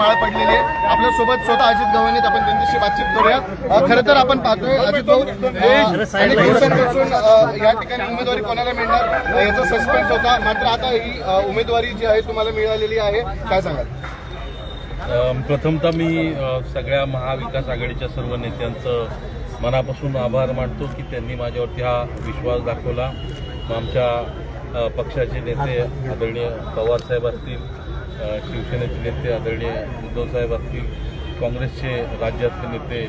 माळ पडलेली आहे. आपल्यासोबत स्वतः अजित गव्हाणेत आपण त्यांच्याशी बातचीत करूया. खरं तर आपण पाहतोय अजित भाऊ अ, अनेक दिवसांपासून अ, या ठिकाणी उमेदवारी कोणाला मिळणार? याचा सस्पेन्स होता. मात्र आता ही उमेदवारी जी आहे तुम्हाला मिळालेली आहे. काय सांगाल? प्रथमतः मी सगळ्या महाविकास आघाडीच्या सर्व नेत्यांचं मनापासून आभार मानतो की त्यांनी माझ्यावरती हा विश्वास दाखवला. मग आमच्या पक्षाचे नेते आदरणीय पवारसाहेब असतील शिवसेनेचे नेते आदरणीय उद्धवसाहेब असतील काँग्रेसचे राज्यातले नेते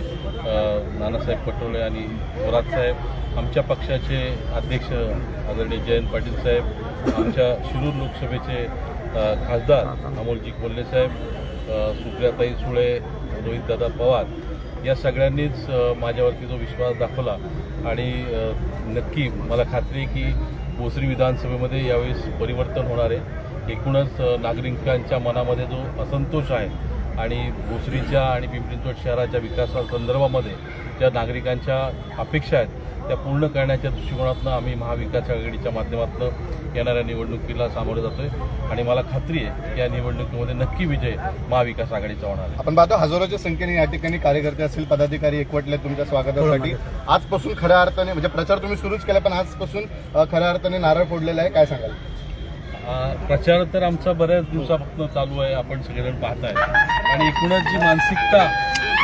नानासाहेब पटोले आणि थोरातसाहेब आमच्या पक्षाचे अध्यक्ष आदरणीय जयंत पाटील साहेब आमच्या शिरूर लोकसभेचे खासदार अमोलजी कोल्हे साहेब सुप्रियाताई सुळे रोहितदादा पवार या सगळ्यांनीच माझ्यावरती जो विश्वास दाखवला आणि नक्की मला खात्री आहे की भोसरी विधानसभेमध्ये यावेळेस परिवर्तन होणार आहे. एकूणच नागरिकांच्या मनामध्ये जो असंतोष आहे आणि भोसरीच्या आणि पिंपरी चिंचवड शहराच्या विकासासंदर्भामध्ये ज्या नागरिकांच्या अपेक्षा आहेत त्या पूर्ण करण्याच्या दृष्टिकोनातून आम्ही महाविकास आघाडीच्या माध्यमातून येणाऱ्या निवडणुकीला सामोरे जातोय. आणि मला खात्री आहे की या निवडणुकीमध्ये नक्की विजय महाविकास आघाडीचा होणार आहे. आपण पाहतो हजारोच्या संख्येने या ठिकाणी कार्यकर्ते असतील पदाधिकारी एकवटले तुमच्या स्वागतासाठी. आजपासून खऱ्या अर्थाने म्हणजे प्रचार तुम्ही सुरूच केला पण आजपासून खऱ्या अर्थाने नारळ फोडलेला आहे. काय सांगाल? प्रचार तर आमचा बऱ्याच दिवसापासून चालू आहे आपण सगळेजण पाहताय. आणि एकूणच जी मानसिकता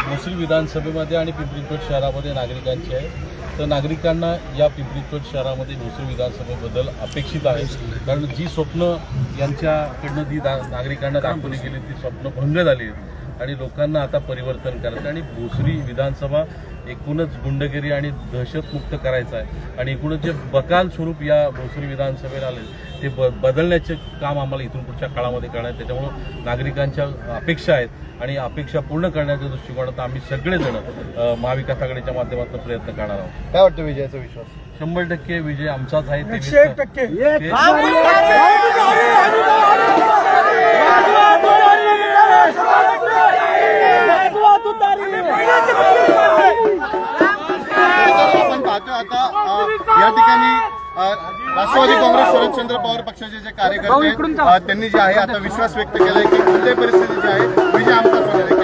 भोसरी विधानसभेमध्ये आणि पिंपरी शहरामध्ये नागरिकांची आहे तर नागरिकांना या पिंपरी शहरामध्ये भोसरी विधानसभेबद्दल अपेक्षित आहे. कारण जी स्वप्न यांच्याकडनं जी दा नागरिकांना दाखवली गेली ती स्वप्न भंग झाली आहेत आणि लोकांना आता परिवर्तन करायचं आणि भोसरी विधानसभा एकूणच गुंडगिरी आणि दहशतमुक्त करायचं आहे. आणि एकूणच जे बकाल स्वरूप या भोसरी विधानसभेला आले ते ब बदलण्याचे काम आम्हाला इथून पुढच्या काळामध्ये करणार आहे त्याच्यामुळं नागरिकांच्या अपेक्षा आहेत. आणि अपेक्षा पूर्ण करण्याच्या दृष्टिकोनातून आम्ही सगळेजण महाविकास आघाडीच्या माध्यमातून प्रयत्न करणार आहोत. काय वाटतं विजयाचा विश्वास? शंभर टक्के विजय आमचाच आहे. ते- आपण पाहतो आता या ठिकाणी राष्ट्रवादी काँग्रेस शरदचंद्र पवार पक्षाचे जे कार्यकर्ते त्यांनी जे आहे आता विश्वास व्यक्त केलाय की कोणत्याही परिस्थिती जी आहे विजय आमचाच होणार आहे.